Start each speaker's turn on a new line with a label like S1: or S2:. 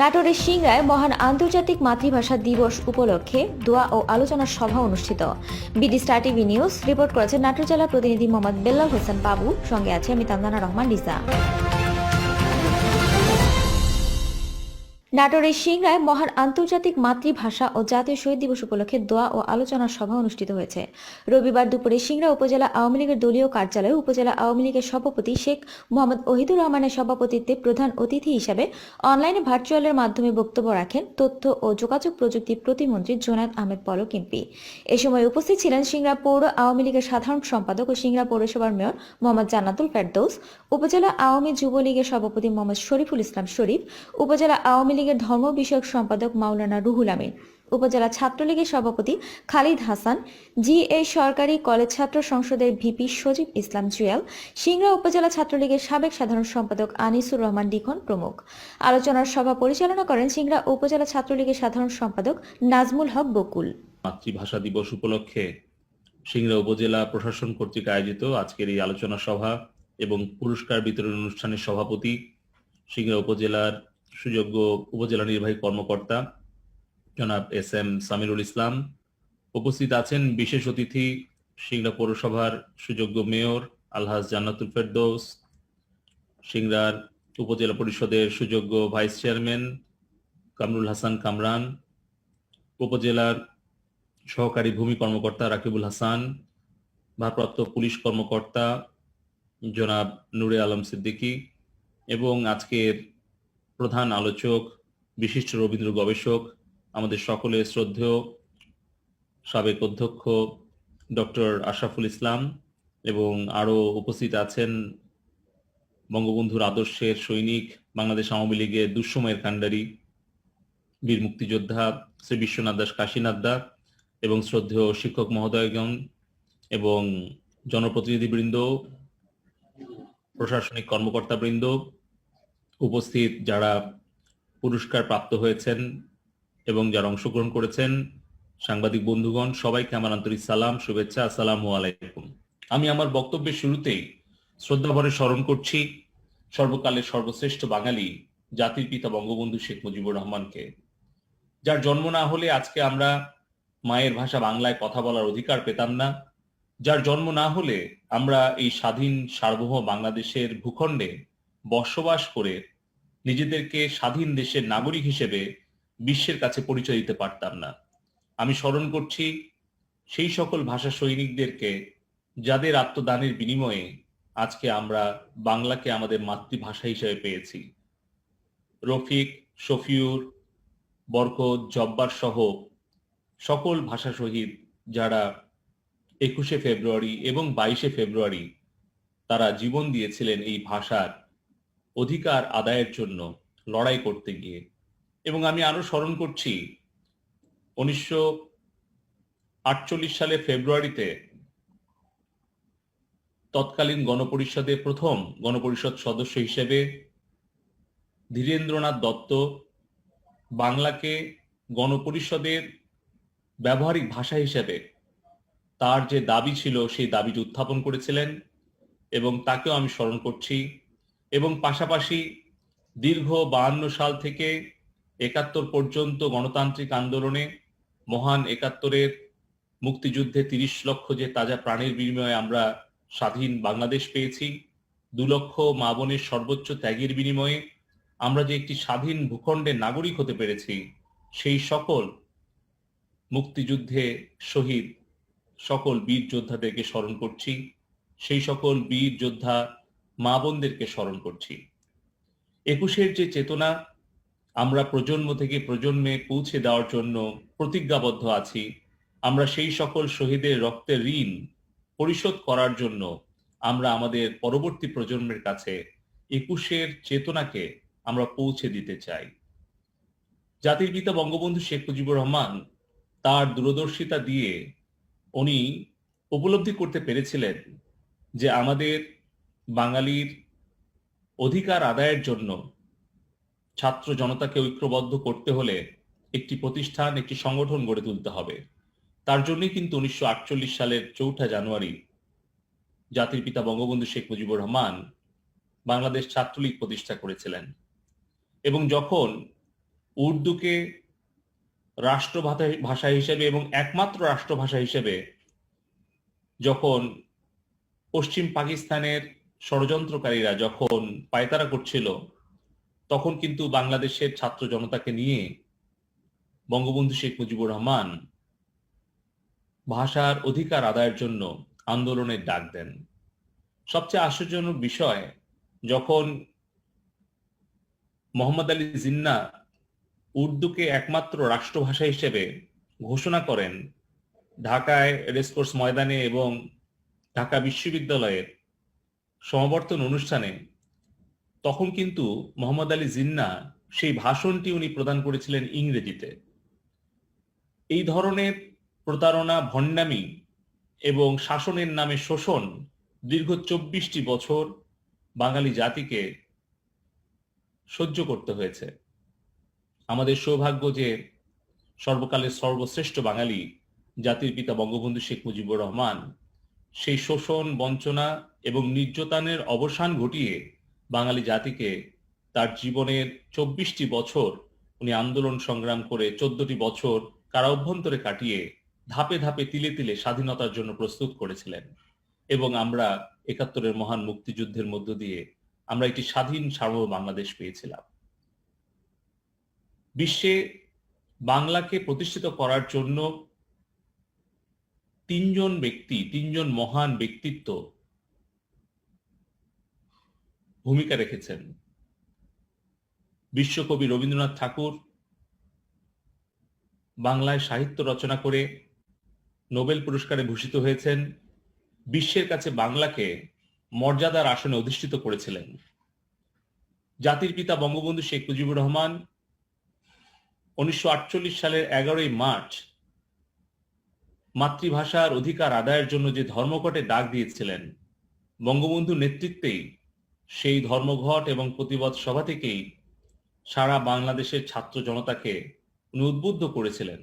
S1: নাটোরের সিংড়ায় মহান আন্তর্জাতিক মাতৃভাষা দিবস উপলক্ষে দোয়া ও আলোচনা সভা অনুষ্ঠিত BD star TV news report করেছে নাটোর জেলা প্রতিনিধি মোহাম্মদ বেল্লাল হোসেন বাবু সঙ্গে আছে আমি তান্দানা রহমান ডিসা নাটোরের সিংড়ায় মহান আন্তর্জাতিক মাতৃভাষা ও জাতীয় শহীদ দিবস উপলক্ষে দোয়া ও আলোচনা সভা অনুষ্ঠিত হয়েছে রবিবার দুপুরে সিংড়া উপজেলা আওয়ামী লীগের দলীয় কার্যালয়ে উপজেলা আওয়ামী লীগের সভাপতি শেখ মোহাম্মদ ওহিদুর রহমানের সভাপতিত্বে প্রধান অতিথি হিসাবে অনলাইনে ভার্চুয়ালের মাধ্যমে বক্তব্য রাখেন তথ্য ও যোগাযোগ প্রযুক্তি প্রতিমন্ত্রী জোনাদ আহমেদ পল এমপি এ সময় উপস্থিত ছিলেন সিংড়া পৌর আওয়ামী লীগের সাধারণ সম্পাদক ও সিংড়া পৌরসভার মেয়র মোহাম্মদ জান্নাতুল ফেরদৌস উপজেলা আওয়ামী যুবলীগের সভাপতি মোহাম্মদ শরীফুল ইসলাম শরীফ উপজেলা আওয়ামী লীগের ধর্ম বিষয়ক সম্পাদক মাওলানা রুহুল আমিন উপজেলা ছাত্রলীগের সভাপতি খালিদ হাসান জি এ সরকারি কলেজ ছাত্র সংসদের ভিপি সজীব ইসলাম জুয়াল সিংড়া উপজেলা ছাত্রলীগের সাবেক সাধারণ সম্পাদক আনিসুর রহমান ডিখন প্রমুখ আলোচনার সভা পরিচালনা করেন সিংড়া উপজেলা ছাত্রলীগের সাধারণ সম্পাদক নাজমুল হক বকুল
S2: মাতৃভাষা দিবস উপলক্ষে সিংড়া উপজেলা প্রশাসন কর্তৃক আয়োজিত আজকের এই আলোচনা সভা এবং পুরস্কার বিতরণ অনুষ্ঠানের সভাপতি সিংড়া উপজেলার সুযোগ্য উপজেলা নির্বাহী কর্মকর্তা জনাব এস এম সামিরুল ইসলাম উপস্থিত আছেন বিশেষ অতিথি সিংড়া পৌরসভার সুযোগ্য মেয়র আলহাজ জান্নাতুল ফেরদৌস সিংড়ার উপজেলা পরিষদের সুযোগ্য ভাইস চেয়ারম্যান কামরুল হাসান কামরান উপজেলার সহকারী ভূমি কর্মকর্তা রাকিবুল হাসান ভারপ্রাপ্ত পুলিশ কর্মকর্তা জনাব নুরে আলম সিদ্দিকী এবং আজকের প্রধান আলোচক বিশিষ্ট রবীন্দ্র গবেষক আমাদের সকলের শ্রদ্ধেয় সাবেক অধ্যক্ষ ডক্টর আশরাফুল ইসলাম এবং আরও উপস্থিত আছেন বঙ্গবন্ধুর আদর্শের সৈনিক বাংলাদেশ আওয়ামী লীগের দুঃসময়ের কাণ্ডারী বীর মুক্তিযোদ্ধা শ্রী বিশ্বনাথ দাস কাশীনাথ দা এবং শ্রদ্ধেয় শিক্ষক মহোদয়গণ এবং জনপ্রতিনিধিবৃন্দ প্রশাসনিক কর্মকর্তা বৃন্দ উপস্থিত যারা পুরস্কার প্রাপ্ত হয়েছেন এবং যারা অংশগ্রহণ করেছেন সাংবাদিক বন্ধুগণ সবাইকে আমার আন্তরিক সালাম শুভেচ্ছা আসসালাম আলাইকুম আমি আমার বক্তব্যের শুরুতেই শ্রদ্ধাভরে স্মরণ করছি সর্বকালের সর্বশ্রেষ্ঠ বাঙালি জাতির পিতা বঙ্গবন্ধু শেখ মুজিবুর রহমানকে যার জন্ম না হলে আজকে আমরা মায়ের ভাষা বাংলায় কথা বলার অধিকার পেতাম না যার জন্ম না হলে আমরা এই স্বাধীন সার্বভৌম বাংলাদেশের ভূখণ্ডে বসবাস করে নিজেদেরকে স্বাধীন দেশের নাগরিক হিসেবে বিশ্বের কাছে পরিচয় দিতে পারতাম না আমি স্মরণ করছি সেই সকল ভাষা সৈনিকদেরকে যাদের আত্মদানের বিনিময়ে আজকে আমরা বাংলাকে আমাদের মাতৃভাষা হিসেবে পেয়েছি রফিক শফিউর বরকত জব্বার সহ সকল ভাষা শহীদ যারা একুশে ফেব্রুয়ারি এবং বাইশে ফেব্রুয়ারি তারা জীবন দিয়েছিলেন এই ভাষার অধিকার আদায়ের জন্য লড়াই করতে গিয়ে এবং আমি আরো স্মরণ করছি উনিশশো আটচল্লিশ সালে ফেব্রুয়ারিতে তৎকালীন গণপরিষদে প্রথম গণপরিষদ সদস্য হিসেবে ধীরেন্দ্রনাথ দত্ত বাংলাকে গণপরিষদের ব্যবহারিক ভাষা হিসেবে তার যে দাবি ছিল সেই দাবিটি উত্থাপন করেছিলেন এবং তাকেও আমি স্মরণ করছি এবং পাশাপাশি দীর্ঘ বাহান্ন সাল থেকে একাত্তর পর্যন্ত গণতান্ত্রিক আন্দোলনে মহান একাত্তরের মুক্তিযুদ্ধে তিরিশ লক্ষ যে তাজা প্রাণের বিনিময়ে আমরা স্বাধীন বাংলাদেশ পেয়েছি দু লক্ষ মা বোনের সর্বোচ্চ ত্যাগের বিনিময়ে আমরা যে একটি স্বাধীন ভূখণ্ডের নাগরিক হতে পেরেছি সেই সকল মুক্তিযুদ্ধে শহীদ সকল বীর যোদ্ধাদেরকে স্মরণ করছি সেই সকল বীর যোদ্ধা মা বোনদেরকে স্মরণ করছি একুশের যে চেতনা আমরা প্রজন্ম থেকে প্রজন্মে পৌঁছে দেওয়ার জন্য প্রতিজ্ঞাবদ্ধ আছি আমরা সেই সকল শহীদের রক্তের ঋণ পরিশোধ করার জন্য আমরা আমাদের পরবর্তী প্রজন্মের কাছে একুশের চেতনাকে আমরা পৌঁছে দিতে চাই জাতির পিতা বঙ্গবন্ধু শেখ মুজিবুর রহমান তার দূরদর্শিতা দিয়ে উনি উপলব্ধি করতে পেরেছিলেন যে আমাদের বাঙালির অধিকার আদায়ের জন্য ছাত্র জনতাকে ঐক্যবদ্ধ করতে হলে একটি প্রতিষ্ঠান একটি সংগঠন গড়ে তুলতে হবে তার জন্যই কিন্তু উনিশশো সালের চৌঠা জানুয়ারি জাতির পিতা বঙ্গবন্ধু শেখ মুজিবুর রহমান বাংলাদেশ ছাত্রলীগ প্রতিষ্ঠা করেছিলেন এবং যখন উর্দুকে রাষ্ট্রভাষা ভাষা হিসেবে এবং একমাত্র রাষ্ট্রভাষা হিসেবে যখন পশ্চিম পাকিস্তানের ষড়যন্ত্রকারীরা যখন পায়তারা করছিল তখন কিন্তু বাংলাদেশের ছাত্র জনতাকে নিয়ে বঙ্গবন্ধু শেখ মুজিবুর রহমান ভাষার অধিকার আদায়ের জন্য আন্দোলনের ডাক দেন সবচেয়ে আশ্চর্যজনক বিষয় যখন মোহাম্মদ আলী জিন্না উর্দুকে একমাত্র রাষ্ট্রভাষা হিসেবে ঘোষণা করেন ঢাকায় রেসকোর্স ময়দানে এবং ঢাকা বিশ্ববিদ্যালয়ের সমাবর্তন অনুষ্ঠানে তখন কিন্তু মোহাম্মদ আলী জিন্না সেই ভাষণটি উনি প্রদান করেছিলেন ইংরেজিতে এই ধরনের প্রতারণা ভণ্ডামি এবং শাসনের নামে শোষণ দীর্ঘ চব্বিশটি বছর বাঙালি জাতিকে সহ্য করতে হয়েছে আমাদের সৌভাগ্য যে সর্বকালের সর্বশ্রেষ্ঠ বাঙালি জাতির পিতা বঙ্গবন্ধু শেখ মুজিবুর রহমান সেই শোষণ বঞ্চনা এবং নির্যাতনের অবসান ঘটিয়ে বাঙালি জাতিকে তার জীবনের চব্বিশটি বছর উনি আন্দোলন সংগ্রাম করে চোদ্দটি বছর কারা অভ্যন্তরে কাটিয়ে ধাপে ধাপে তিলে তিলে স্বাধীনতার জন্য প্রস্তুত করেছিলেন এবং আমরা একাত্তরের মহান মুক্তিযুদ্ধের মধ্য দিয়ে আমরা একটি স্বাধীন সার্ব বাংলাদেশ পেয়েছিলাম বিশ্বে বাংলাকে প্রতিষ্ঠিত করার জন্য তিনজন ব্যক্তি তিনজন মহান ব্যক্তিত্ব ভূমিকা রেখেছেন বিশ্বকবি রবীন্দ্রনাথ ঠাকুর বাংলায় সাহিত্য রচনা করে নোবেল পুরস্কারে ভূষিত হয়েছেন বিশ্বের কাছে বাংলাকে মর্যাদার আসনে অধিষ্ঠিত করেছিলেন জাতির পিতা বঙ্গবন্ধু শেখ মুজিবুর রহমান উনিশশো সালের এগারোই মার্চ মাতৃভাষার অধিকার আদায়ের জন্য যে ধর্মঘটে ডাক দিয়েছিলেন বঙ্গবন্ধু নেতৃত্বেই সেই ধর্মঘট এবং প্রতিবাদ সভা থেকেই সারা বাংলাদেশের ছাত্র জনতাকে উনি উদ্বুদ্ধ করেছিলেন